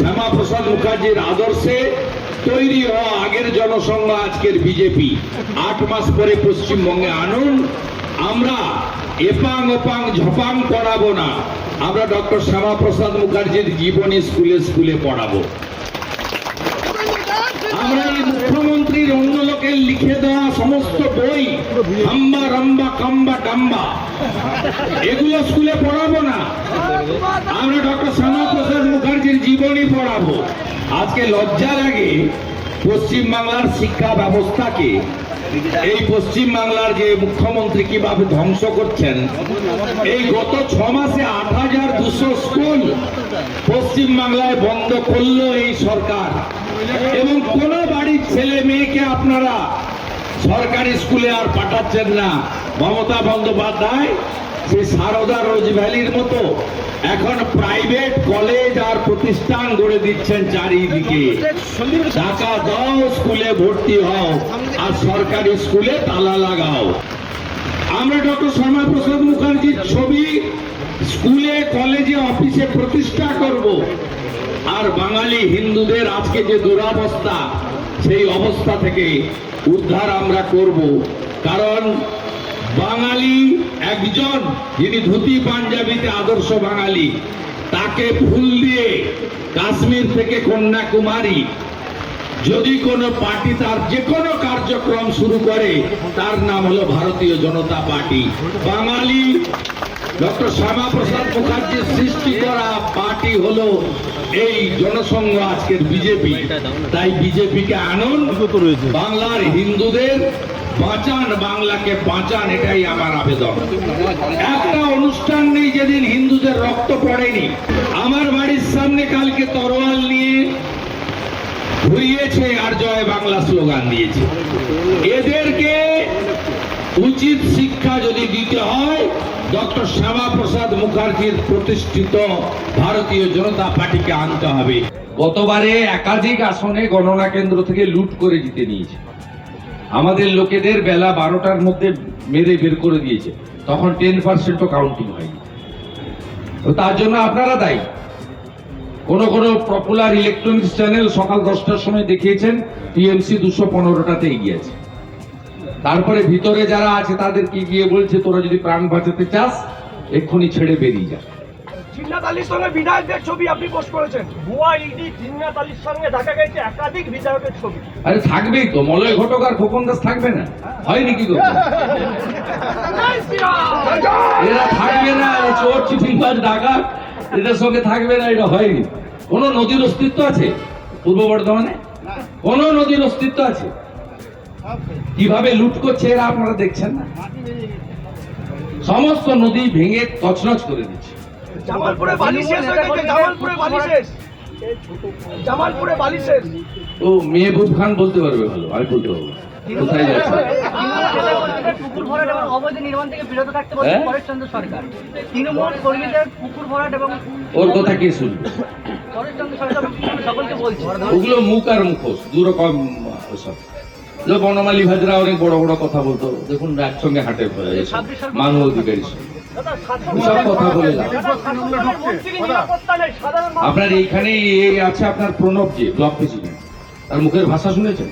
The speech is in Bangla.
শ্যামাপ্রসাদ মুখার্জির আদর্শে তৈরি হওয়া আগের জনসংঘ, আজকের বিজেপি। আট মাস পরে পশ্চিমবঙ্গে আনুন। আমরা এপাং ওপাং ঝপাং পড়াবো না। আমরা ডক্টর শ্যামাপ্রসাদ মুখার্জির জীবনী স্কুলে স্কুলে পড়াবো। আমরা মুখ্যমন্ত্রীর অন্য লোকের লিখে দেওয়া সমস্ত বই, হাম্বা রাম্বা কাম্বা টাম্বা এগুলো স্কুলে পড়াবো না। আমরা ডক্টর মুখার্জির জীবনী পড়াবো। আজকে লজ্জা লাগে পশ্চিম বাংলার শিক্ষা ব্যবস্থাকে। এই পশ্চিম বাংলার যে মুখ্যমন্ত্রী কীভাবে ধ্বংস করছেন, এই গত ছ মাসে আট হাজার দুশো স্কুল পশ্চিম বাংলায় বন্ধ করল এই সরকার। এবং কোন বাড়ির ছেলে মেয়েকে আপনারা সরকারি স্কুলে আর পাঠাচ্ছেন না। মমতা বন্দ্যোপাধ্যায় সেই সারদা রোজ ভ্যালির মতো এখন প্রাইভেট কলেজ আর প্রতিষ্ঠান গড়ে দিচ্ছেন চারিদিকে। টাকা দাও, স্কুলে ভর্তি হও, আর সরকারি স্কুলে তালা লাগাও। আমরা ডক্টর শ্যামাপ্রসাদ মুখার্জির ছবি স্কুলে, কলেজে, অফিসে প্রতিষ্ঠা করব। আর বাঙালি হিন্দুদের আজকে যে দুরাবস্থা, সেই অবস্থা থেকে উদ্ধার আমরা করব। কারণ বাঙালি একজন যিনি ধুতি পাঞ্জাবিতে আদর্শ বাঙালি তাকে ফুল দিয়ে কাশ্মীর থেকে কন্যাকুমারী। যদি কোনো পার্টি তার যে কোনো কার্যক্রম শুরু করে তার নাম হলো ভারতীয় জনতা পার্টি। বাঙালি ডক্টর শ্যামাপ্রসাদ মুখার্জির সৃষ্টি করা পার্টি হলো এই জনসংঘ আজকের বিজেপি। তাই বিজেপিকে আনন্দ বাংলার হিন্দুদের বাঁচান, বাংলাকে বাঁচান, এটাই আমার আবেদন। একটা অনুষ্ঠান নেই যেদিন হিন্দুদের রক্ত পড়েনি। আমার বাড়ির সামনে কালকে তরোয়াল নিয়ে ঘুরিয়েছে আর জয় বাংলা স্লোগান দিয়েছে। এদেরকে উচিত শিক্ষা যদি দিতে হয়, ডক্টর শ্যামাপ্রসাদ মুখার্জির প্রতিষ্ঠিত ভারতীয় জনতা পার্টিকে আনতে হবে। গতবারে একাধিক আসনে গণনা কেন্দ্র থেকে লুট করে জিতে নিয়েছে। আমাদের লোকেদের বেলা বারোটার মধ্যে মেরে বের করে দিয়েছে। তখন টেন পার্সেন্টও কাউন্টিং হয়নি। তো তার জন্য আপনারা দায়ী। কোন কোন পপুলার ইলেকট্রনিক্স চ্যানেল সকাল দশটার সময় দেখিয়েছেন টিএমসি দুশো পনেরোটাতে এগিয়ে আছে। তারপরে ভিতরে যারা আছে তাদেরকে গিয়ে বলছে, তোরা যদি প্রাণ বাঁচাতে চাস, এক্ষুনি ছেড়ে বেরিয়ে যা। জিন্নাত আলীর সঙ্গে বিধায়কদের ছবি আপনি পোস্ট করেছেন। ভুয়া ইডি জিন্নাত আলীর সঙ্গে দেখা গেছে, একাধিক বিধায়কের ছবি। আরে থাকবেই তো, মলয় ঘটক আর খোকন দাস থাকবে না? হয়নি কি করবে এরা থাকবে না চোর চিঠিংবাজ ডাকা এদের সঙ্গে থাকবে না, এটা হয়নি। কোন নদীর অস্তিত্ব আছে পূর্ব বর্ধমানে? কোন নদীর অস্তিত্ব আছে? কীভাবে লুট করছে এরা আপনারা দেখছেন না? সমস্ত নদী ভেঙে তছনছ করে দিচ্ছে। জামালপুরে বালি শেষ হয়ে গেছে জামালপুরে বালি শেষ। জামালপুরে বালি শেষ। ও মেহবুব খান বলতে পারবে ভালো আমি বলতে পারব না। কোথায় যাচ্ছে? পুকুর ভরাট এবং অবৈধ নির্মাণ থেকে বিরত থাকতে বলছে হ্যাঁ? সরকার। তৃণমূল কর্মীদের পুকুর ভরাট এবং ওর কথা কে শুনবে? পরেশ সরকার সকলকে বলছে। ওগুলো মুখ আর মুখোশ দু রকম ওসব যে বনমালী ভাজরা অনেক বড় বড় কথা বলতো। দেখুন একসঙ্গে হাটে পড়ে মানু অধিকারী সঙ্গে। আপনার এইখানে আছে আপনার প্রণব যে ব্লক প্রেসিডেন্ট তার মুখের ভাষা শুনেছেন?